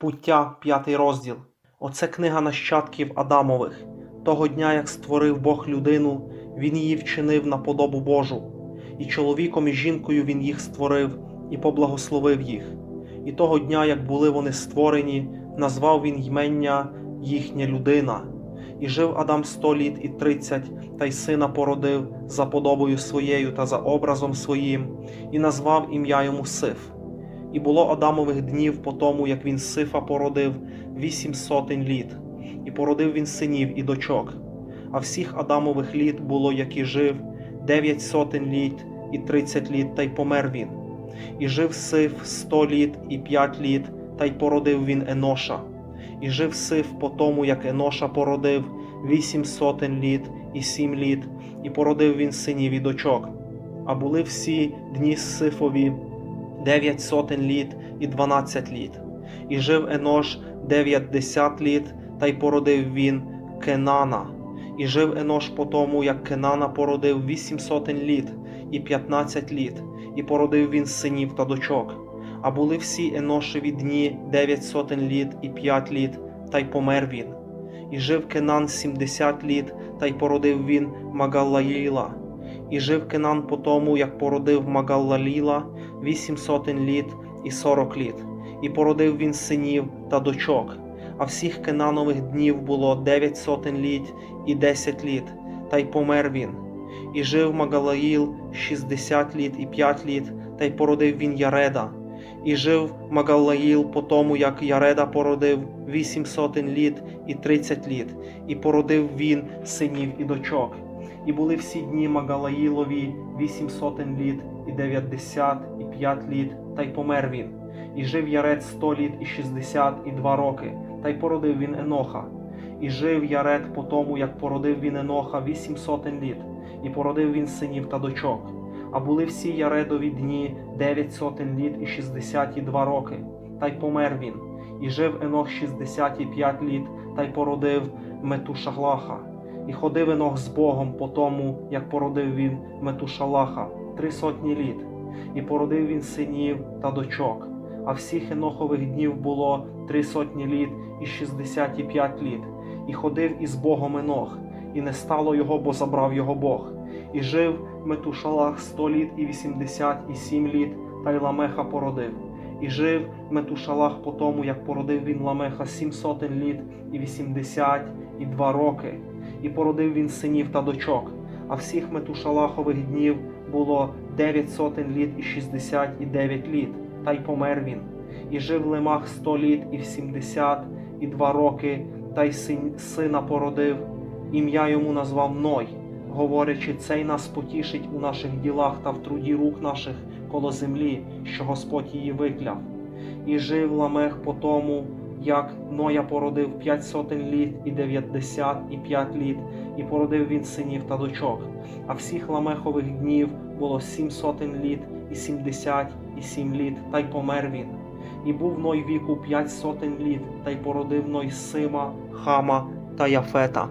Буття, п'ятий розділ. Оце книга нащадків Адамових. Того дня, як створив Бог людину, він її вчинив на подобу Божу. І чоловіком і жінкою він їх створив і поблагословив їх. І того дня, як були вони створені, назвав він ймення їхня людина. І жив Адам сто літ і тридцять, та й сина породив за подобою своєю та за образом своїм, і назвав ім'я йому Сиф. І було Адамових днів по тому, як він Сифа породив вісім сотень літ, і породив він синів і дочок. А всіх Адамових літ було, як і жив, дев'ять сотень літ і тридцять літ, та й помер він. І жив Сиф сто літ і п'ять літ, та й породив він Еноша. І жив Сиф по тому, як Еноша породив вісім сотень літ і сім літ, і породив він синів і дочок. А були всі дні Сифові дев'ять сотень літ і дванадцять літ. І жив Енош дев'ятдесят літ, та й породив він Кенана. І жив Енош по тому, як Кенана породив вісім сотень літ і п'ятнадцять літ, і породив він синів та дочок. А були всі Еношеві дні дев'ять сотень літ і п'ять літ, та й помер він. І жив Кенан сімдесят літ, та й породив він Магалаїла. І жив Кенан по тому, як породив Магалаліла вісім сотень літ і сорок літ, і породив він синів та дочок. А всіх Кенанових днів було дев'ять сотень літ і десять літ, та й помер він. І жив Магалаїл шістдесят літ і п'ять літ, та й породив він Яреда. І жив Магалаїл по тому, як Яреда породив вісім сотень літ і тридцять літ, і породив він синів і дочок. І були всі дні Магалаїлові вісім сотень літ і дев'ятдесят і п'ять літ, та й помер він. І жив Яред сто літ і шістдесят і два роки, та й породив він Еноха. І жив Яред по тому, як породив він Еноха вісім сотень літ, і породив він синів та дочок. А були всі Яредові дні дев'ять сотень літ і шістдесят і два роки, та й помер він. І жив Енох шістдесят і п'ять літ, та й породив Метушаглаха. І ходив Енох з Богом по тому, як породив він Метушалаха, три сотні літ, і породив він синів та дочок. А всіх Енохових днів було три сотні літ і шістдесят і п'ять літ, і ходив із Богом Енох, і не стало його, бо забрав його Бог. І жив Метушалах сто літ і вісімдесят і сім літ, та й Ламеха породив. І жив Метушалах по тому, як породив він Ламеха сім сотень літ і вісімдесят і два роки, і породив він синів та дочок. А всіх Метушалахових днів було дев'ять сотень літ і шістдесят і дев'ять літ, та й помер він. І жив Лемах сто літ і сімдесят і два роки, та й син, сина породив. Ім'я йому назвав Ной, говорячи, цей нас потішить у наших ділах та в труді рук наших коло землі, що Господь її викляв. І жив Ламех по тому, як Ноя породив п'ять сотень літ і дев'ятдесят і п'ять літ, і породив він синів та дочок. А всіх Ламехових днів було сім сотень літ і сімдесят і сім літ, та й помер він. І був Ной віку п'ять сотень літ, та й породив Ной Сима, Хама та Яфета.